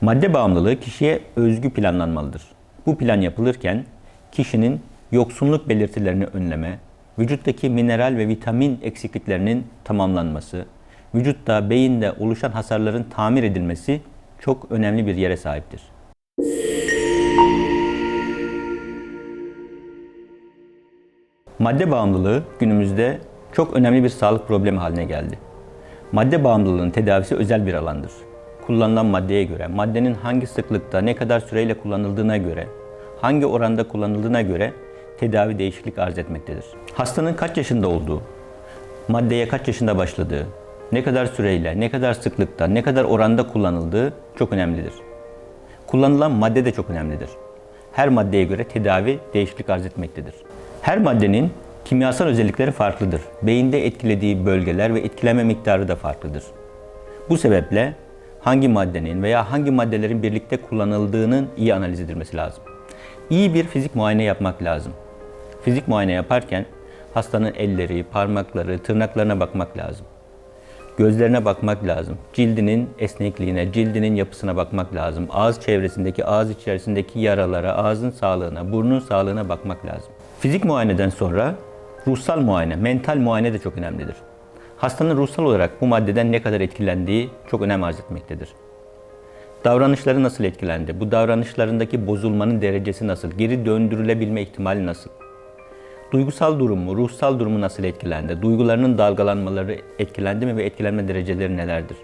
Madde bağımlılığı kişiye özgü planlanmalıdır. Bu plan yapılırken kişinin yoksunluk belirtilerini önleme, vücuttaki mineral ve vitamin eksikliklerinin tamamlanması, vücutta, beyinde oluşan hasarların tamir edilmesi çok önemli bir yere sahiptir. Madde bağımlılığı günümüzde çok önemli bir sağlık problemi haline geldi. Madde bağımlılığının tedavisi özel bir alandır. Kullanılan maddeye göre, maddenin hangi sıklıkta, ne kadar süreyle kullanıldığına göre, hangi oranda kullanıldığına göre tedavi değişiklik arz etmektedir. Hastanın kaç yaşında olduğu, maddeye kaç yaşında başladığı, ne kadar süreyle, ne kadar sıklıkta, ne kadar oranda kullanıldığı çok önemlidir. Kullanılan madde de çok önemlidir. Her maddeye göre tedavi değişiklik arz etmektedir. Her maddenin kimyasal özellikleri farklıdır. Beyinde etkilediği bölgeler ve etkileme miktarı da farklıdır. Bu sebeple hangi maddenin veya hangi maddelerin birlikte kullanıldığının iyi analiz edilmesi lazım. İyi bir fizik muayene yapmak lazım. Fizik muayene yaparken hastanın elleri, parmakları, tırnaklarına bakmak lazım. Gözlerine bakmak lazım. Cildinin esnekliğine, cildinin yapısına bakmak lazım. Ağız çevresindeki, ağız içerisindeki yaralara, ağzın sağlığına, burnun sağlığına bakmak lazım. Fizik muayeneden sonra ruhsal muayene, mental muayene de çok önemlidir. Hastanın ruhsal olarak bu maddeden ne kadar etkilendiği çok önem arz etmektedir. Davranışları nasıl etkilendi? Bu davranışlarındaki bozulmanın derecesi nasıl? Geri döndürülebilme ihtimali nasıl? Duygusal durumu, ruhsal durumu nasıl etkilendi? Duygularının dalgalanmaları etkilendi mi ve etkilenme dereceleri nelerdir?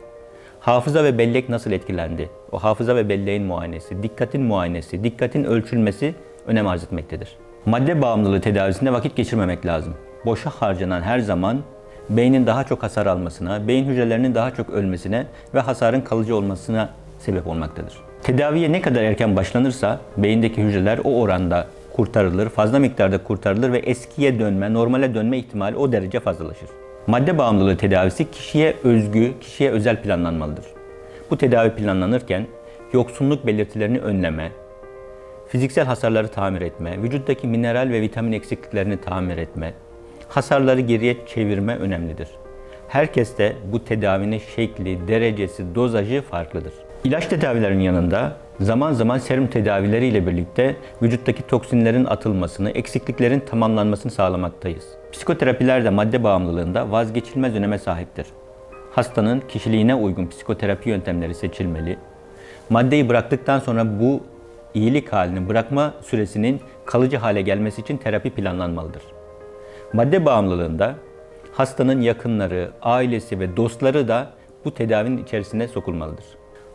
Hafıza ve bellek nasıl etkilendi? O hafıza ve belleğin muayenesi, dikkatin muayenesi, dikkatin ölçülmesi önem arz etmektedir. Madde bağımlılığı tedavisinde vakit geçirmemek lazım. Boşa harcanan her zaman beynin daha çok hasar almasına, beyin hücrelerinin daha çok ölmesine ve hasarın kalıcı olmasına sebep olmaktadır. Tedaviye ne kadar erken başlanırsa beyindeki hücreler o oranda kurtarılır, fazla miktarda kurtarılır ve eskiye dönme, normale dönme ihtimali o derece fazlalaşır. Madde bağımlılığı tedavisi kişiye özgü, kişiye özel planlanmalıdır. Bu tedavi planlanırken yoksunluk belirtilerini önleme, fiziksel hasarları tamir etme, vücuttaki mineral ve vitamin eksikliklerini tamir etme, hasarları geriye çevirme önemlidir. Herkeste bu tedavinin şekli, derecesi, dozajı farklıdır. İlaç tedavilerinin yanında zaman zaman serum tedavileri ile birlikte vücuttaki toksinlerin atılmasını, eksikliklerin tamamlanmasını sağlamaktayız. Psikoterapiler de madde bağımlılığında vazgeçilmez öneme sahiptir. Hastanın kişiliğine uygun psikoterapi yöntemleri seçilmeli. Maddeyi bıraktıktan sonra bu iyilik halini bırakma süresinin kalıcı hale gelmesi için terapi planlanmalıdır. Madde bağımlılığında hastanın yakınları, ailesi ve dostları da bu tedavinin içerisine sokulmalıdır.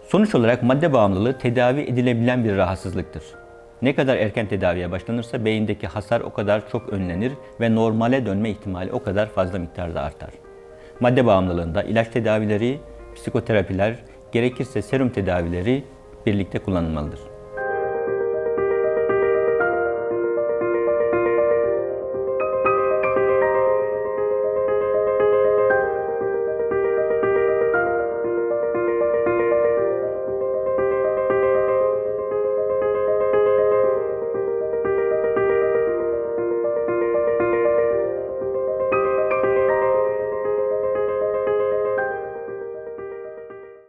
Sonuç olarak madde bağımlılığı tedavi edilebilen bir rahatsızlıktır. Ne kadar erken tedaviye başlanırsa beyindeki hasar o kadar çok önlenir ve normale dönme ihtimali o kadar fazla miktarda artar. Madde bağımlılığında ilaç tedavileri, psikoterapiler, gerekirse serum tedavileri birlikte kullanılmalıdır.